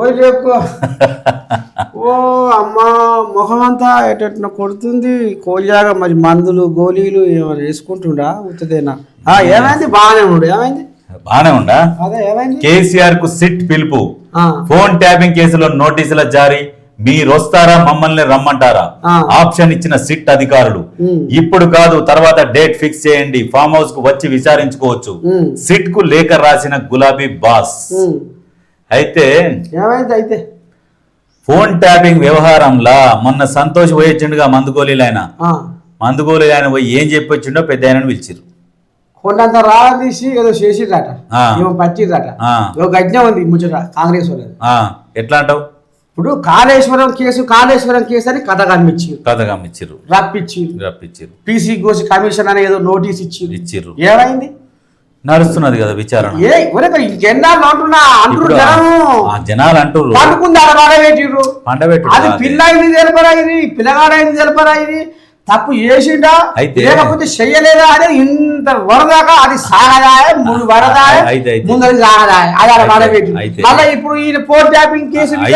ఓయ్ ఎక్కువ ఓ అమ్మ ముఖం అంతా ఎట్లా కొడుతుంది? కోలియాగా మరి మందులు గోళీలు ఏమైనా వేసుకుంటుండా? ఉత్తదేనా? ఆ, ఏమైంది? బాగానే ఉండు ఏమైంది? అదే ఏమైంది? కేసీఆర్కు సిట్ పిలుపు. ఫోన్ ట్యాపింగ్ కేసులో నోటీసుల జారీ. మీరు వస్తారా? మమ్మల్ని రమ్మంటారా. ఆప్షన్ ఇచ్చిన సిట్ అధికారులు. ఇప్పుడు కాదు తర్వాత డేట్ ఫిక్స్ చేయండి. ఫామ్ హౌస్కు వచ్చి విచారించుకోవచ్చు. సిట్కు లేఖ రాసిన గులాబీ బాస్. అయితే ఏమైంది అయితే? ఫోన్ ట్యాపింగ్ వ్యవహారంలా మొన్న సంతోష్ పోయొచ్చిండుగా మందుగోలీలు ఆయన ఆ, మందుగోలీలు ఆయన పోయి ఏం చెప్పొచ్చిండో పెద్ద ఆయనను పిలిచిరు కొండంత రాళ్ళ తీసి ఏదో చేసిర్రట. ఆ. ఏమో పట్టిర్రట ఆ. ఏదో గజ్ఞం ఉంది ముచ్చట కాంగ్రెస్ వాళ్ళది. ఆ, ఎట్లా అంటావు? ఇప్పుడు కాళేశ్వరం కేసు కాళేశ్వరం కేసు అని కథ కనిపించి కథ గమ్మిచ్చిర్రు రప్పించి రప్పించిర్రు టీసీ కోసి కమిషన్ అని ఏదో నోటీస్ ఇచ్చి ఇచ్చిర్రు ఏమైంది? నడుస్తున్నది కదా విచారణ. ఇంకెన్నాళ్ళు అంటున్నా? అంటున్నారు జనాలు. అంటుర్రు. పండుకుంది ఆడ పెట్టిర్రు పండబెట్టు అది. పిల్ల అయింది తెలపరా ఇది తెలపరా ఇది తప్పు చేసిండా అయితే- లేకపోతే చెయ్యలేదా అనేది ఇంత వరదాకా అది సాగదాయ ముందు వరదాయ అయితే- అయితే. ముందు అది సాగదాయ. అది. మళ్ళీ ఇప్పుడు ఈయన పోర్ ట్యాపింగ్ కేసు మళ్ళీ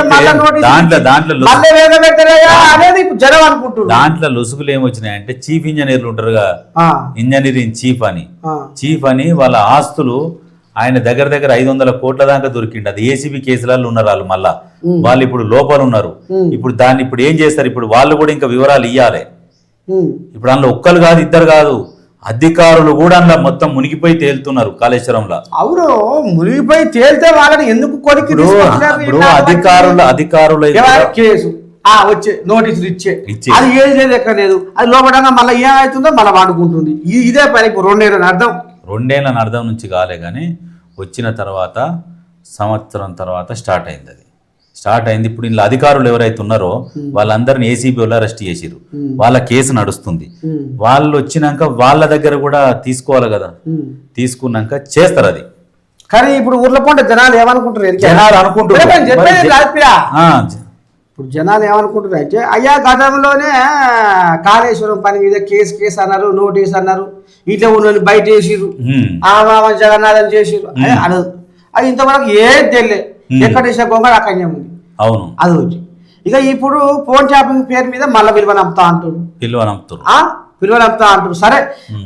దాంట్లో- దాంట్లో మళ్ళీ వేగ పెట్టారయ్యా అనేది ఇప్పుడు జనం అనుకుంటున్నారు. దాంట్లో లొసుగులు ఏమొచ్చినాయంటే చీఫ్ ఇంజనీర్లు ఉంటారుగా ఇంజనీరింగ్ చీఫ్ అని. చీఫ్ అని వాళ్ళ ఆస్తులు ఆయన దగ్గర దగ్గర ఐదు వందల కోట్ల దాకా దొరికిండు. అది ఏసీబీ కేసులలో ఉన్నారు వాళ్ళు మళ్ళా. వాళ్ళు ఇప్పుడు లోపల ఉన్నారు. ఇప్పుడు దాన్ని ఇప్పుడు ఏం చేస్తారు? ఇప్పుడు వాళ్ళు కూడా ఇంకా వివరాలు ఇవ్వాలి. ఇప్పుడు అందులో ఒక్కరు కాదు ఇద్దరు కాదు. అధికారులు కూడా అందులో మొత్తం మునిగిపోయి తేలుతున్నారు కాళేశ్వరంలో. అవును మునిగిపోయి తేలితే వాళ్ళని ఎందుకు కొరికి ఇట్లా అధికారులు అధికారులు కేసు? ఆ వచ్చే నోటీసులు ఇచ్చే. అది ఏది లేదు అది లోపడంగా మళ్ళీ ఏమవుతుందో మళ్ళీ వాడుకుంటుంది. ఇదే పని రెండేళ్ళని అర్థం. రెండేళ్ళ అర్థం నుంచి కాలే కానీ వచ్చిన తర్వాత సంవత్సరం తర్వాత స్టార్ట్ అయింది అది. స్టార్ట్ అయింది. ఇప్పుడు ఇందులో అధికారులు ఎవరైతే ఉన్నారో వాళ్ళందరిని ఏసీబీ వాళ్ళు అరెస్ట్ చేసిరు వాళ్ళ కేసు నడుస్తుంది. వాళ్ళు వచ్చినాక వాళ్ళ దగ్గర కూడా తీసుకోవాలి కదా. తీసుకున్నాక చేస్తారు అది. కానీ ఇప్పుడు ఊర్లో పోంటే జనాలు ఏమనుకుంటారు? జనాలు అనుకుంటున్నారు. ఇప్పుడు జనాలు ఏమనుకుంటారు అంటే అయ్యా గతంలోనే కాళేశ్వరం పని మీద కేసు కేసు అన్నారు నోటీస్ అన్నారు. ఇట్లా ఉన్న బయట వేసిర్రు. హ్మ్. ఆ మామ జగన్నాథం చేసిర్రు. అది అనదు. అది ఇంతవరకు ఏం తెలియదు. ఎక్కడ వేసే గొంగళ అక్కడనే ఉంది. అవును. అది వచ్చి ఇక ఇప్పుడు ఫోన్ షాపింగ్ పేరు మీద మళ్ళీ విలువ నమ్ముతా అంటారు పిలువ నమ్ముతారు. ఆ? విలువ నమ్ముతా అంటారు సరే.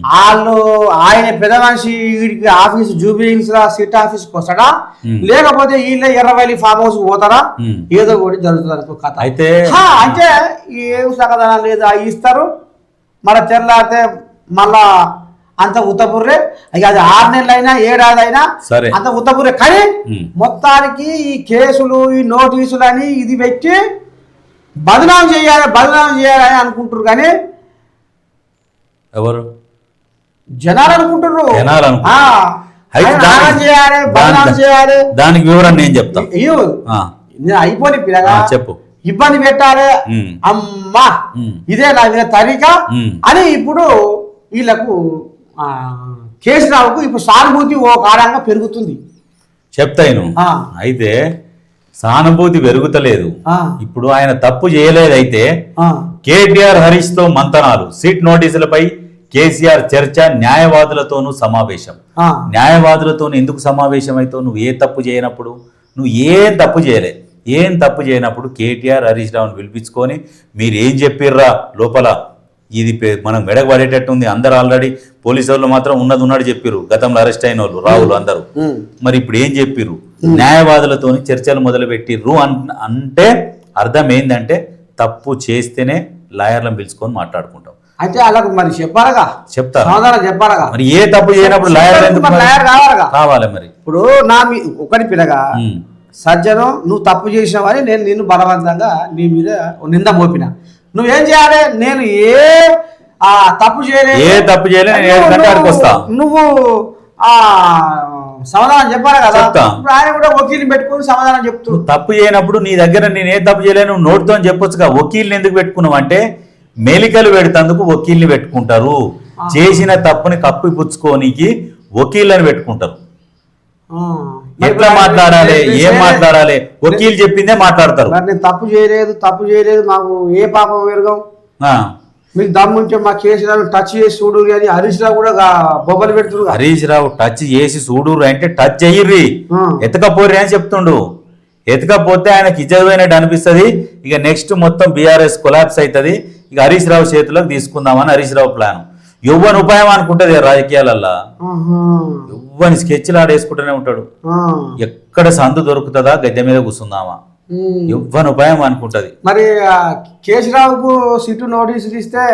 వాళ్ళు ఆయన పెద్ద మనిషి వీడికి ఆఫీస్ జూబిలీస్ సిట్ ఆఫీస్కి వస్తాడా. లేకపోతే వీళ్ళే ఎర్రవల్లి ఫామ్ హౌస్ పోతారా. ఏదో ఒకటి జరుగుతుంది అనుకో కథ. అయితే అంటే ఏం సగదనం లేదు? ఇస్తారు. మళ్ళీ తెల్లారితే మళ్ళా అంత ఉత్తపుర్రే. ఇక అది ఆరు నెలలు అయినా ఏడాది అయినా సరే. అంత ఉత్తపుర్రే. కానీ. మొత్తానికి ఈ కేసులు ఈ నోటీసులు అని ఇది పెట్టి బదనాం చేయాలి బదనాం చేయాలని అనుకుంటారు కానీ ఎవరు? జనాలు అనుకుంటారు జనాలు చేయాలి బదనాం చేయాలి. దానికి వివరణ నేను చెప్తా. నేను అయిపోయి పిల్లగా. చెప్పు. ఇబ్బంది పెట్టాలి. అమ్మా. ఇదే నా తరిక. అని ఇప్పుడు వీళ్ళకు కేసీరావుకు ఇప్పుడు సానుభూతి ఓ కారణంగా పెరుగుతుంది. చెప్తాను. అయితే సానుభూతి పెరుగుతలేదు. ఇప్పుడు ఆయన తప్పు చేయలేదైతే ఆ, కేటీఆర్ హరీష్తో మంతనాలు సీట్ నోటీసులపై కేసీఆర్ చర్చ న్యాయవాదులతోనూ సమావేశం. న్యాయవాదులతో ఎందుకు సమావేశం అవుతావు నువ్వు ఏ తప్పు చేయనప్పుడు? నువ్వు ఏం తప్పు చేయలే. ఏం తప్పు చేయనప్పుడు కేటీఆర్ హరీష్ రావుని పిలిపించుకొని మీరు ఏం చెప్పిర్రా లోపల? ఇది మనం మెడకు పడేటట్టు ఉంది. అందరు ఆల్రెడీ పోలీసు వాళ్ళు మాత్రం ఉన్నది ఉన్నాడు చెప్పిర్రు. గతంలో అరెస్ట్ అయిన వాళ్ళు రావులు అందరూ మరి ఇప్పుడు ఏం చెప్పిర్రు? న్యాయవాదులతోని చర్చలు మొదలు పెట్టిర్రు అంటే అర్థం ఏంటంటే తప్పు చేస్తేనే లాయర్లను పిలుచుకొని మాట్లాడుకుంటాం. అంటే వాళ్ళకు మరి చెప్పాలగా? చెప్తారు సమాధానం చెప్పాలగా? మరి ఏ తప్పు చేయనప్పుడు లాయర్? లాయర్ కావాలిగా? కావాలి మరి. ఇప్పుడు నా మీ ఒకటి పిల్లగా. సజ్జనం నువ్వు తప్పు చేసినావని నేను నిన్ను బలవంతంగా నీ మీద నింద మోపిన. నువ్వేం చేయాలి? నేను ఏ ఆ తప్పు చేయలేదు ఏ తప్పు చేయలేదు, వస్తా. నువ్వు ఆ సమాధానం చెప్పాలి కదా. ఇప్పుడు ఆయన కూడా వకీల్ని పెట్టుకొని సమాధానం చెప్తూ. తప్పు చేయనప్పుడు నీ దగ్గర నేను ఏ తప్పు చేయలేను నువ్వు నోటితో అని చెప్పొచ్చుగా. వకీల్ని ఎందుకు పెట్టుకున్నావు అంటే మెలికలు పెడతందుకు వకీల్ని పెట్టుకుంటారు. చేసిన తప్పుని కప్పిపుచ్చుకోనికి వకీళ్ళని పెట్టుకుంటారు. ఎట్లా మరి మాట్లాడాలి? ఏం. మాట్లాడాలి? వకీల్ చెప్పిందే మాట్లాడతారు. మరి నేను తప్పు చేయలేదు తప్పు చేయలేదు మాకు ఏ పాపం వెరగం ఆ, మీకు దమ్ముంటే మా కేసీఆర్ టచ్ చేసి చూడు అని హరీష్ రావు కూడా బొబ్బలు పెడుతున్నారు హరీష్ రావు టచ్ చేసి చూడురు అంటే టచ్ అయ్యిర్రి ఆ. ఎత్తకపోర్రి అని చెప్తుండు. ఎతకపోతే ఆయనకి ఇజ్జతమైనట్టు అనిపిస్తుంది. ఇక నెక్స్ట్ మొత్తం బీఆర్ఎస్ కొలాప్స్ అవుతుంది. ఇక హరీష్ రావు చేతిలోకి తీసుకుందామని హరీష్ రావు ప్లాన్ ఎవ్వని ఉపాయం అనుకుంటుంది రాజకీయాలల్లా. ఎవ్వని స్కెచ్లు ఆడేసుకుంటూనే ఉంటాడు. ఎక్కడ సందు దొరుకుతుందా గద్దె మీద కూర్చుందామా. ఎవ్వని ఉపాయం అనుకుంటది మరి కేసీరావుకు సిట్టు నోటీసులు ఇస్తే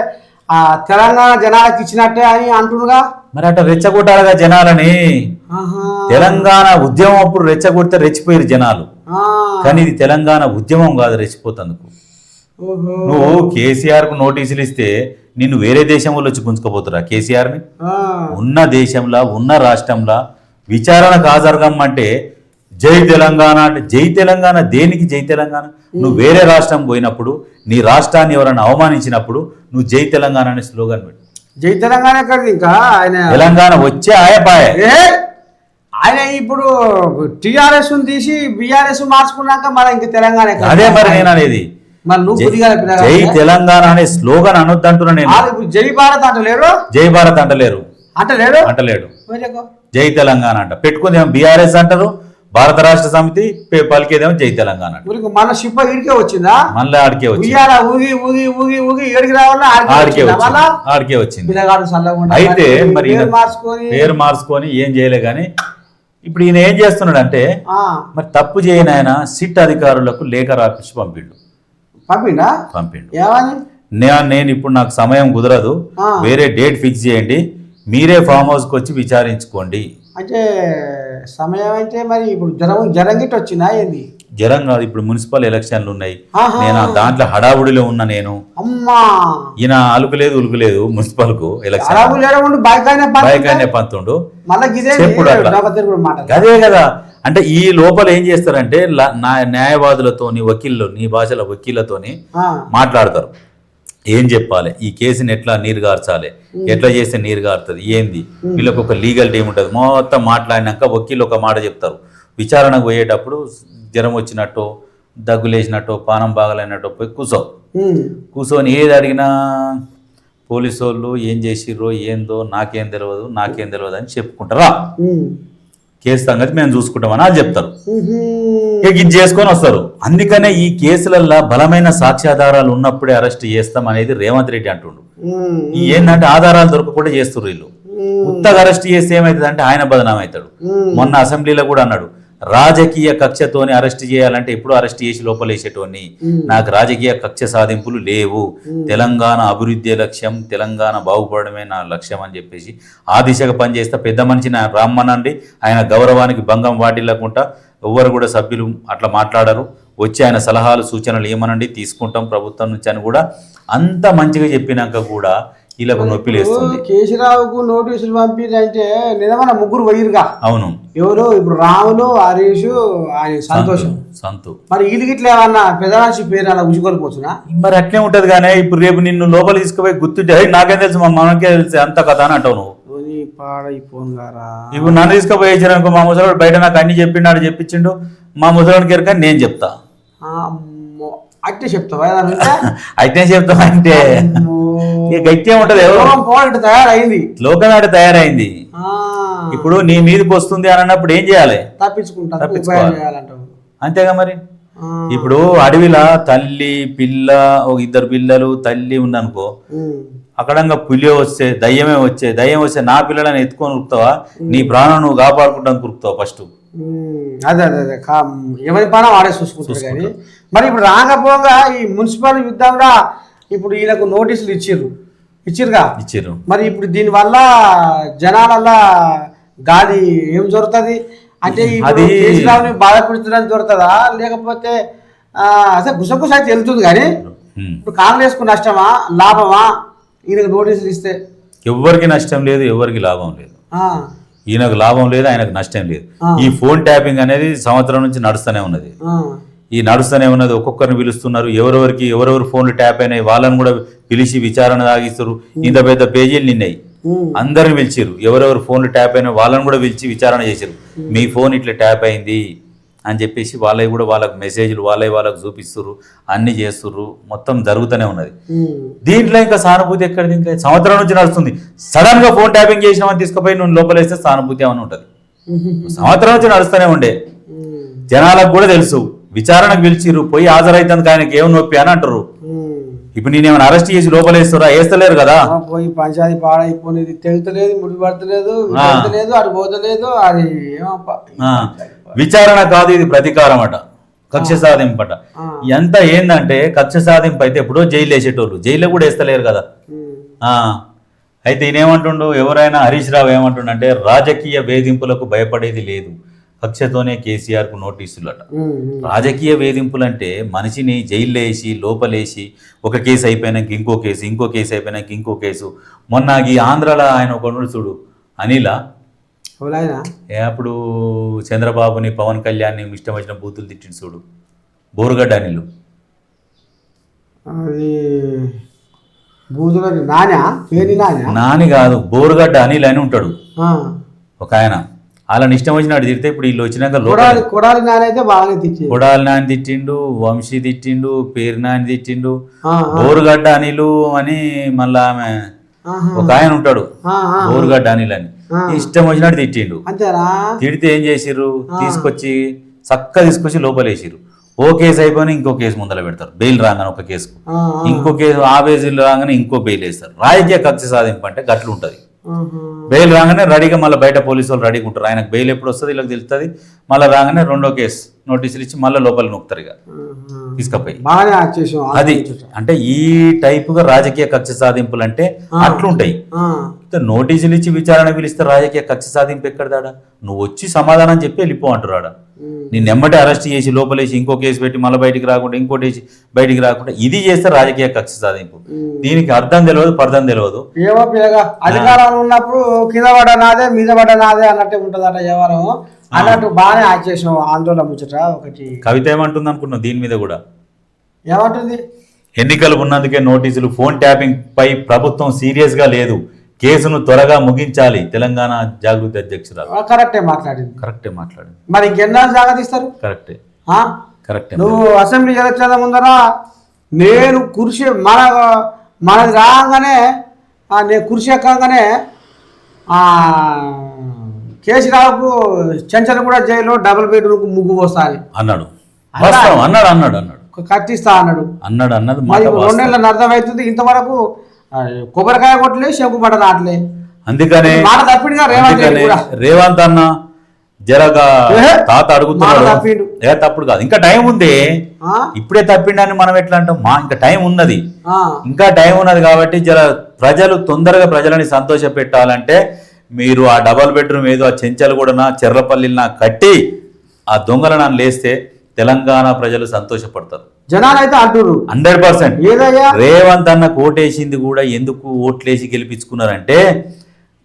ఆ తెలంగాణ జనాలకు ఇచ్చినట్టే అని అంటుండగా మరి అట్లా రెచ్చగొట్టాలిగా జనాలని. తెలంగాణ ఉద్యమం అప్పుడు రెచ్చగొడితే రెచ్చిపోయారు జనాలు. కానీ ఇది తెలంగాణ ఉద్యమం కాదు రెచ్చిపోతందుకు. నువ్వు కేసీఆర్కు నోటీసులు ఇస్తే నిన్ను వేరే దేశం వాళ్ళు వచ్చి గుంజుకోపోతురా కేసీఆర్ని ఆ. ఉన్న దేశంలో ఉన్న రాష్ట్రంలో విచారణకు హాజరుగమ్మంటే జై తెలంగాణ అంటే జై తెలంగాణ దేనికి జై తెలంగాణ? నువ్వు వేరే రాష్ట్రం పోయినప్పుడు నీ రాష్ట్రాన్ని ఎవరైనా అవమానించినప్పుడు నువ్వు జై తెలంగాణ అనే స్లోగన్ పెట్టు. జై తెలంగాణ ఇంకా ఆయన తెలంగాణ వచ్చే ఆయపాయ. ఆయన ఇప్పుడు టిఆర్ఎస్ తీసి బిఆర్ఎస్ మార్చుకున్నాక మన ఇంక తెలంగాణ? అదే మరి నేను అనేది. జై- తెలంగాణ అనే స్లోగన్ అనొద్దంటున్నా నేను. జై భారత్ అంటలేరు జై భారత్ అంటలేరు. అంటలేడు? ఎక్కువ. జై తెలంగాణ అంట. పెట్టుకుందేమో బీఆర్ఎస్ అంటారు భారత రాష్ట్ర సమితి పలికేదేమో జై తెలంగాణ మన షిప్ప ఇడికే వచ్చిందా? మళ్ళీ ఆడికే ఆడికే వచ్చింది. అయితే మరి పేరు మార్చుకొని ఏం చేయలే కానీ ఇప్పుడు ఈయన ఏం చేస్తున్నాడు అంటే మరి తప్పు చేయని ఆయన సిట్ అధికారులకు లేఖ రాపించి పంపిండు. పంపిండా? పంపిండు. ఏమని? నే- నేను ఇప్పుడు నాకు సమయం కుదరదు. వేరే డేట్ ఫిక్స్ చేయండి. మీరే ఫామ్ హౌస్కి వచ్చి విచారించుకోండి. అంటే సమయం అంటే మరి ఇప్పుడు జ్వరం జ్వరం గిట్ట వచ్చిందా ఏంది? జరం కాదు ఇప్పుడు మున్సిపల్ ఎలక్షన్లు ఉన్నాయి. నేను దాంట్లో హడావుడిలో ఉన్నా నేను. అమ్మా. ఈయన అలుకులేదు ఉలుకులేదు మున్సిపల్కు ఎలక్షన్ బైక్ అనే పంతుండు? చెప్పుడు అదే కదా. అంటే ఈ లోపల ఏం చేస్తారంటే న్యాయవాదులతోని వకీళ్ళు నీ భాషల వకీళ్ళతోని మాట్లాడతారు. ఏం చెప్పాలి? ఈ కేసుని ఎట్లా నీరు గార్చాలి? ఎట్లా చేస్తే నీరు గారుతుంది? ఏంది? వీళ్ళకి ఒక లీగల్ టీం ఉంటుంది. మొత్తం మాట్లాడినాక వకీలు ఒక మాట చెప్తారు. విచారణకు పోయేటప్పుడు జ్వరం వచ్చినట్టు దగ్గులేసినట్టు పానం బాగలేనట్టు పోయి కూర్చో ఉమ్, కూర్చొని ఏది అడిగినా పోలీసు వాళ్ళు ఏం చేసిర్రో ఏందో నాకేం తెలియదు నాకేం తెలియదు అని చెప్పుకుంటారా. కేసు సంగతి మేము చూసుకుంటామని అది చెప్తారు. ఇక ఇది చేసుకొని వస్తారు. అందుకనే ఈ కేసులల్లో బలమైన సాక్ష్యాధారాలు ఉన్నప్పుడే అరెస్ట్ చేస్తాం అనేది రేవంత్ రెడ్డి అంటుండు. ఈ ఏంటంటే ఆధారాలు దొరకకుండా చేస్తారు వీళ్ళు. ఉత్తగా అరెస్ట్ చేస్తే ఏమవుతుంది అంటే ఆయన బదనాం అవుతాడు. మొన్న అసెంబ్లీలో కూడా అన్నాడు. రాజకీయ కక్షతోని అరెస్ట్ చేయాలంటే ఎప్పుడు అరెస్ట్ చేసి లోపలేసేటోని నాకు రాజకీయ కక్ష సాధింపులు లేవు. తెలంగాణ అభివృద్ధి లక్ష్యం తెలంగాణ బాగుపడమే నా లక్ష్యం అని చెప్పేసి ఆ దిశగా పనిచేస్తే పెద్ద మనిషి నా రామ్మనండి. ఆయన గౌరవానికి భంగం వాటిల్లకుండా ఎవ్వరు కూడా సభ్యులు అట్లా మాట్లాడరు. వచ్చి ఆయన సలహాలు సూచనలు ఏమనండి? తీసుకుంటాం ప్రభుత్వం నుంచి అని కూడా అంత మంచిగా చెప్పినాక కూడా వీళ్ళకు నొప్పి లేస్తుంది. కేసీరావుకు నోటీసులు పంపిరంటే నిజమైన ముగ్గురు పోయిరుగా అవును. ఎవరు? ఇప్పుడు రాములు హరీష్ ఆయన సంతోషం. సంతు. మరి వీళ్ళు గిట్ల ఏమన్నా పెదనాశి పేరు అలా ఉజుకొని పోతున్నా మరి అట్లే ఉంటది కానీ ఇప్పుడు రేపు నిన్ను లోపల తీసుకుపోయి గుర్తుంటే "హే, నాకేం తెలుసు మా మనకే తెలుసు అంత కథ అని అంటావు నువ్వు. ఇప్పుడు నన్ను తీసుకుపోయి ఇచ్చినానుకో మా ముసలాడు బయట నాకు అన్ని చెప్పిండు చెప్పించిండు. మా ముసలాడికి ఎరక నేను చెప్తా. అట్టే చెప్తావా? అయితే చెప్తా అంటే. ఇక గట్టిగా ఉంటది ఎవరో? తయారైంది. లోకనాడు తయారైంది. ఇప్పుడు నీ మీదకి వస్తుంది అని అన్నప్పుడు ఏం చేయాలి? తప్పించుకుంటా తప్పించుకోవాలి. అంతేగా మరి? ఇప్పుడు అడవిలా తల్లి పిల్ల ఒక ఇద్దరు పిల్లలు తల్లి ఉందనుకో అక్కడంగా పులి వస్తే దయ్యమే వచ్చే దయ్యం వస్తే నా పిల్లలని ఎత్తుకొని ఉరుకుతావా? నీ ప్రాణం నువ్వు కాపాడుకుంటాను ఉరుకుతావు ఫస్ట్? అదే అదే అదే. ఎవరి పని వాడే చూసుకుంటారు కానీ. మరి ఇప్పుడు రాకపోగా ఈ మున్సిపల్ యుద్ధంగా ఇప్పుడు ఈయనకు నోటీసులు ఇచ్చిర్రు. ఇచ్చిర్రుగా? ఇచ్చిర్రు. మరి ఇప్పుడు దీనివల్ల జనాలల్లా గాలి ఏం జరుగుతుంది? అంటే అది- కేసీరావుని బాధపడుతుందని దొరుకుతుందా లేకపోతే అసలు గుసగుస అయితే వెళ్తుంది కానీ. ఇప్పుడు కాంగ్రెస్కు నష్టమా? లాభమా? ఈయనకు నోటీసులు ఇస్తే? ఎవ్వరికి నష్టం లేదు ఎవరికి లాభం లేదు. ఈయనకు లాభం లేదు ఆయనకు నష్టం లేదు. ఈ ఫోన్ ట్యాపింగ్ అనేది సంవత్సరం నుంచి నడుస్తూనే ఉన్నది. ఈ నడుస్తూనే ఉన్నది. ఒక్కొక్కరిని పిలుస్తున్నారు. ఎవరెవరికి ఎవరెవరు ఫోన్లు ట్యాప్ అయినాయి వాళ్ళని కూడా పిలిచి విచారణ సాగిస్తారు ఇంత పెద్ద పేజీలు నిన్నాయి. అందరిని పిలిచిరు ఎవరెవరు ఫోన్లు ట్యాప్ అయినా వాళ్ళని కూడా పిలిచి విచారణ చేశారు మీ ఫోన్ ఇట్లా ట్యాప్ అయింది అని చెప్పేసి వాళ్ళవి కూడా వాళ్ళకి మెసేజ్లు వాళ్ళవి వాళ్ళకి చూపిస్తుర్రు. అన్ని చేస్తుర్రు. మొత్తం జరుగుతూనే ఉన్నది. దీంట్లో ఇంకా సానుభూతి ఎక్కడిది? ఇంకా సంవత్సరం నుంచి నడుస్తుంది. సడన్గా ఫోన్ ట్యాపింగ్ చేసినామని తీసుకుపోయి నువ్వు లోపలేస్తే సానుభూతి ఏమైనా ఉంటుంది? సంవత్సరం నుంచి నడుస్తూనే ఉండే. జనాలకు కూడా తెలుసు. విచారణకు పిలిచిర్రు పోయి హాజరైతుంది ఆయనకి ఏం నొప్పి అని అంటారు. ఇప్పుడు నేను ఏమైనా అరెస్ట్ చేసి లోపలేస్తారా వేస్తలేరు కదా? పోయి పంచాయతీ పాడైపోయినది తెగుతలేదు ముడి పడతలేదు ఆ. తెగుతలేదు అటు పోతలేదు అది విచారణ కాదు ఇది ప్రతీకారం అట కక్ష సాధింపట. ఎంత ఏందంటే కక్ష సాధింపు అయితే ఎప్పుడో జైలు వేసేటోళ్ళు జైల్లో కూడా వేస్తలేరు కదా. అయితే ఈయనేమంటుండు? ఎవరైనా హరీష్ రావు ఏమంటుండంటే రాజకీయ వేధింపులకు భయపడేది లేదు. కక్షతోనే కేసీఆర్కు నోటీసులట. ఉమ్, ఉమ్. రాజకీయ వేధింపులు అంటే మనిషిని జైల్లో వేసి లోపలేసి ఒక కేసు అయిపోయినాక ఇంకో కేసు ఇంకో కేసు అయిపోయినాక ఇంకో కేసు. మొన్న ఈ ఆంధ్రాలో ఆయన ఒక చూడు అనిల. అప్పుడు చంద్రబాబుని పవన్ కళ్యాణ్ని ఇష్టం వచ్చిన బూతులు తిట్టిండు చూడు బోరుగడ్డ అనిలు. నానా? కాదు బోరుగడ్డ అనిల్ అని ఉంటాడు. ఒక ఆయన. వాళ్ళని ఇష్టం వచ్చినట్టు తిడితే ఇప్పుడు వీళ్ళు వచ్చినాక కొడాలి కొడాలి నాన్న అయితే బాగానే కొడాలి నాని తిట్టిండు వంశీ తిట్టిండు పేరు నాని తిట్టిండు. బోరుగడ్డ అనిలు అని మళ్ళా ఆమె. ఒక ఆయన ఉంటాడు. బోరుగడ్డ అనిల్ అని. ఇష్టం వచ్చినట్టు తిట్టిండు తిడితే ఏం చేసిర్రు తీసుకొచ్చి చక్క తీసుకొచ్చి లోపలేసిర్రు ఓ కేసు అయిపోయినా ఇంకో కేసు ముందర పెడతారు బెయిల్ రాగానే ఒక కేసుకు. ఇంకో కేసు ఆ బేజీలు రాగానే ఇంకో బెయిల్ వేస్తారు రాజకీయ కక్ష సాధింపు అంటే గట్లు ఉంటుంది. బెయిల్ రాగానే రెడీగా మళ్ళీ బయట పోలీసు వాళ్ళు రెడీగా ఉంటారు. ఆయనకు బెయిల్ ఎప్పుడు వస్తుంది వీళ్ళకి తెలుస్తుంది. మళ్ళీ రాగానే రెండో కేసు నోటీసులు ఇచ్చి మళ్ళీ లోపల నొక్కుతారు ఇక. తీసుకపోయి. అది అంటే ఈ టైపుగా రాజకీయ కక్ష సాధింపులు అంటే అట్లుంటాయి. నోటీసులు ఇచ్చి విచారణ పిలిస్తే రాజకీయ కక్ష సాధింపు ఎక్కడదాడా? నువ్వు వచ్చి సమాధానం చెప్పి వెళ్ళిపో అంటారు. నిన్ను ఎమ్మటే అరెస్ట్ చేసి లోపలేసి ఇంకో కేసు పెట్టి మళ్ళీ బయటికి రాకుండా ఇంకోటి వేసి బయటికి రాకుండా ఇది చేస్తే రాజకీయ కక్ష సాధింపు. దీనికి అర్థం తెలియదు పర్థం తెలియదు. ఏమో పిల్లగా అధికారంలో ఉన్నప్పుడు కింద పడ్డ నాదే మీద పడ్డ నాదే అన్నట్టే ఉంటుందట వ్యవహారం. అన్నట్టు బాగానే యాక్ట్ చేసాం ఆందోళన ముచ్చట ఒకటి. కవిత ఏమంటుంది అనుకున్నావు దీని మీద కూడా? ఏమంటుంది? ఎన్నికలు ఉన్నందుకే నోటీసులు ఫోన్ ట్యాపింగ్ పై ప్రభుత్వం సీరియస్గా లేదు. కేసును త్వరగా ముగించాలి. తెలంగాణ జాగృతి అధ్యక్షురాలు. కరెక్టే మాట్లాడింది. కరెక్టే మాట్లాడింది. మరి ఇంకెన్నా జాగ్రత్తిస్తారు కరెక్టే. ఆ? కరెక్టే. నువ్వు అసెంబ్లీ ఎలక్షన్ల ముందర నేను కుర్చీ మన మనది రాగానే నేను కుర్చీ ఎక్కగానే కేసీరావుకు చెంచల్ కూడా జైల్లో డబుల్ బెడ్రూమ్ ముగ్గు పోస్తాను అన్నాడు. అన్నాడు? అన్నాడు అన్నాడు కట్టిస్తా అన్నాడు. అన్నాడు అన్నది. రెండేళ్ళ అర్థమవుతుంది ఇంతవరకు కొబ్బరికాయ కొట్టలే శంకు పడ రావట్లే అందుకనే మాట తప్పిడుగా రేవంత్ రెడ్డి అందుకనే కూడా. రేవంత్ అన్న జరగా తాత అడుగుతున్నాడు. ఏ తప్పుడు కాదు. ఇంకా టైం ఉంది? ఇప్పుడే తప్పిండని మనం ఎట్లా అంటాం? మా ఇంకా టైం ఉన్నది. ఇంకా టైం ఉన్నది కాబట్టి జర ప్రజలు తొందరగా ప్రజలని సంతోష పెట్టాలంటే మీరు ఆ డబల్ బెడ్రూమ్ ఏదో ఆ చెంచలు కూడా నా చెర్లపల్లిన కట్టి ఆ దొంగల నన్ను లేస్తే తెలంగాణ ప్రజలు సంతోషపడతారు. జనాలు అయితే అంటున్నారు హండ్రెడ్ పర్సెంట్. ఏదయ్యా? రేవంత్ అన్న కోటేసింది కూడా ఎందుకు ఓట్లేసి గెలిపించుకున్నారంటే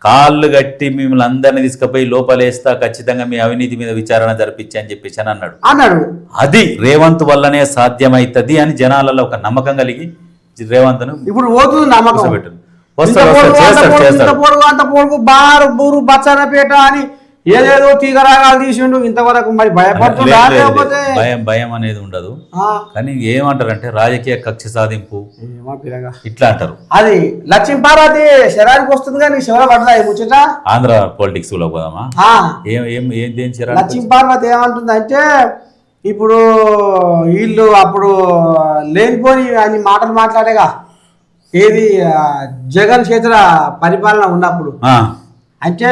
కాళ్ళు కట్టి మిమ్మల్ని అందరినీ తీసుకుపోయి లోపలేస్తా ఖచ్చితంగా మీ అవినీతి మీద విచారణ జరిపించి అని చెప్పేసి అని అన్నాడు. అన్నాడు. అది రేవంత్ వల్లనే సాధ్యమైతది అని జనాలలో ఒక నమ్మకం కలిగి రేవంత్ను ఇప్పుడు పోతుంది నమ్మకం. ఇంత వస్తాడు చేస్తాడు చేస్తాడు. బారు బూరు బచ్చనపేట అని ఏదేదో తీగరాగాలు తీసిండు ఇంతవరకు మరి భయపడుతుందా. లేకపోతే భయం భయం అనేది ఉండదు. కానీ ఏమంటారంటే రాజకీయ కక్ష సాధింపు. ఇట్లా అంటారు. అది లక్ష్మీ పార్వతి శరీరానికి వస్తుంది కానీ శివర పడదా ముచ్చట? ఆంధ్ర పాలిటిక్స్లో పోదామా? ఏం ఏం దేని పార్వతి ఏమంటుందంటే ఇప్పుడు వీళ్ళు అప్పుడు లేనిపోని అని మాటలు మాట్లాడేగా. ఏది జగన్ చేతుల పరిపాలన ఉన్నప్పుడు అంటే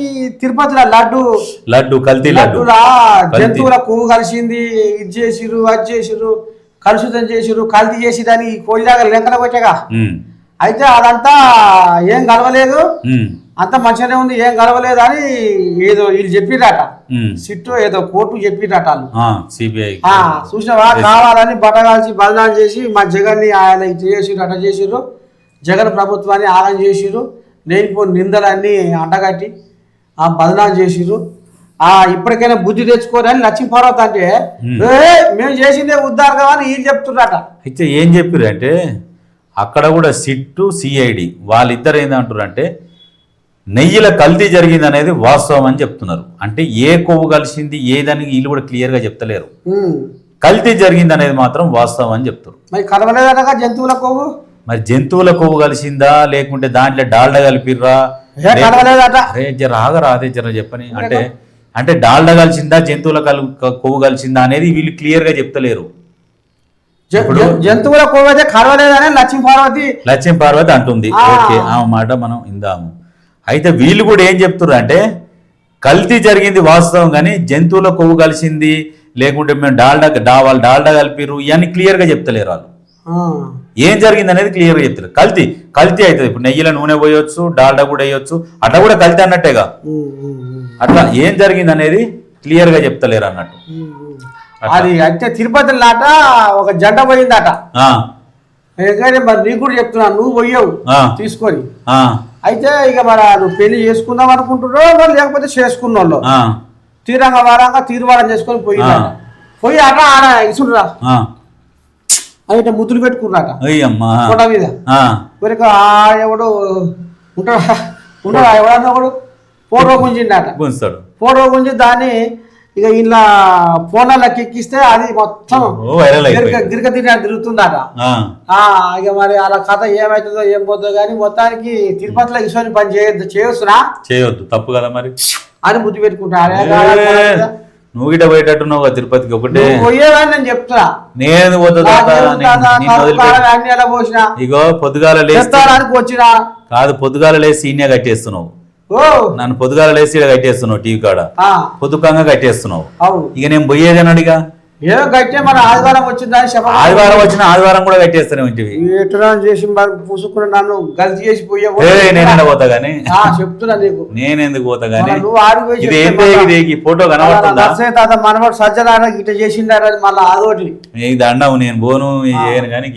ఈ తిరుపతిలో లడ్డు లడ్డు కల్తీ లడ్డు. లడ్డులా కల్తీ. జంతువుల కొవ్వు కలిసింది ఇది చేసిరు అది చేసిరు కలుషితం చేసిరు కల్తీ చేసిరని కోయిలాగా లెంకన కొట్టగా. అయితే అదంతా ఏం కలవలేదు. అంత మంచిగానే ఉంది ఏం కలవలేదు అని ఏదో వీళ్ళు చెప్పిరట. సిట్టు ఏదో కోర్టు చెప్పిరట వాళ్ళు. సిబిఐ. చూసినావా? కావాలని బట్టగాల్చి బదనాలు చేసి మా జగన్ని ఆయన ఇది చేసిరు అట్ట చేసిరు జగన్ ప్రభుత్వాన్ని ఆగం చేసిరు లేనిపోని నిందలన్నీ అంటగట్టి ఆ బదనాలు చేసిరు ఆ ఇప్పటికైనా బుద్ధి తెచ్చుకోరని లక్ష్మీ పర్వత అంటే "ఏ, మేము చేసిందే ఉద్దారు అని వీళ్ళు చెప్తున్నట అయితే ఏం చెప్పారు అంటే అక్కడ కూడా సిట్టు సిఐడి వాళ్ళిద్దరు ఏందంటారు అంటే నెయ్యిల కల్తీ జరిగింది అనేది వాస్తవం అని చెప్తున్నారు. అంటే ఏ కొవ్వు కలిసింది ఏదని వీళ్ళు కూడా క్లియర్గా చెప్తలేరు. కల్తీ జరిగింది అనేది మాత్రం వాస్తవం అని చెప్తారు మరి కలవలేదటగా జంతువుల కొవ్వు? మరి జంతువుల కొవ్వు కలిసిందా? లేకుంటే దాంట్లో డాల్డా కలిపిర్రా? ఆగరా అదే జర చెప్పని. అంటే అంటే డాల్డా కలిసిందా? జంతువుల కొవ్వు కలిసిందా? అనేది వీళ్ళు క్లియర్గా చెప్తలేరు. జంతువుల కొవ్వైతే కరవలేదని లక్ష్మీ పార్వతి. లక్ష్మీ పార్వతి అంటుంది. ఓకే ఆ మాట మనం ఇందాము అయితే వీళ్ళు కూడా ఏం చెప్తున్నారు అంటే కల్తీ జరిగింది వాస్తవం కానీ జంతువుల కొవ్వు కలిసింది లేకుంటే మేము డాల్డా డా వాళ్ళు డాల్డా కలిపిరు ఇవన్నీ క్లియర్గా చెప్తలేరు వాళ్ళు. ఏం జరిగింది అనేది క్లియర్గా చెప్తారు కల్తీ కల్తీ అవుతుంది. ఇప్పుడు నెయ్యిలో నూనె పోయొచ్చు డాల్డా కూడా వేయొచ్చు. అట్లా కూడా కల్తీ అన్నట్టేగా. అట్లా ఏం జరిగింది అనేది క్లియర్గా చెప్తలేరు అన్నట్టు. అది అంటే తిరుపతి లాట ఒక జంట పోయిందట. ఎందుకంటే మరి నీకు కూడా చెప్తున్నా నువ్వు పోయావు. తీసుకొని. అయితే ఇక మరి నువ్వు పెళ్ళి చేసుకుందాం అనుకుంటున్నావు మరి లేకపోతే చేసుకున్న వాళ్ళు తీరంగా వారంగా తీరువారం చేసుకొని ఆ. పోయి అట ఆడ ఇసుడురా ఇట్లా ముద్దులు పెట్టుకున్నాట అయ్యమ్మా. ఫోటో మీద. మరి ఎవడు ఉంటాడా? ఉంటాడా? ఎవడన్నా ఒకడు ఫోటో గుంజిండట. గుంజుతాడు. ఫోటో గుంజి దాన్ని ఇక ఇలా ఫోన్లకి ఎక్కిస్తే అది మొత్తం గిరక తిరిగి తిరుగుతుందట. ఇక మరి అలా కథ ఏమవుతుందో ఏం పోతుందో కానీ మొత్తానికి తిరుపతిలో ఈశ్వరి పని చేయొద్దు. చేయొస్తున్నా చేయొద్దు. తప్పు కదా మరి? అని బుద్ధి పెట్టుకుంటా అరే, ఏ, కాదా, కాదా? నువ్వు గిట్ట పోయేటట్టున్నావు తిరుపతికి ఒకటే. పోయేవని నేను ఇగో పొద్దుగాల లేచి కాదు పొద్దుగాల లేచి సీనియర్ కట్టేస్తున్నావు. ఓ. నన్ను పొద్దుగాల లేచి కట్టేస్తున్నావు టీవీ కాడ. పొద్దుకంగా కట్టేస్తున్నావు. ఇక నేను పోయేదేనడిగా ఏదో గట్టే మన ఆదివారం వచ్చిందని ఆదివారం వచ్చిన ఆదివారం కూడా కట్టేస్తూనే ఉంటుంది ఎటురా చేసి పూసుకుని నన్ను గల్తీ చేసి పోయే ఏ నేనెంత పోతా గానీ? ఆ, చెప్తున్నా నీకు. నేనెందుకు పోతా గానీ? నువ్వు ఆడికి పోయి ఇది చెప్తే ఏంటి మళ్ళా- ఇది ఈ ఫోటో కనబడుతుందా? తాత మనవాడు సజ్జనారా ఇట్లా చేసిండారని మళ్ళీ అదోటి నీకు దండం నేను పోను కానీ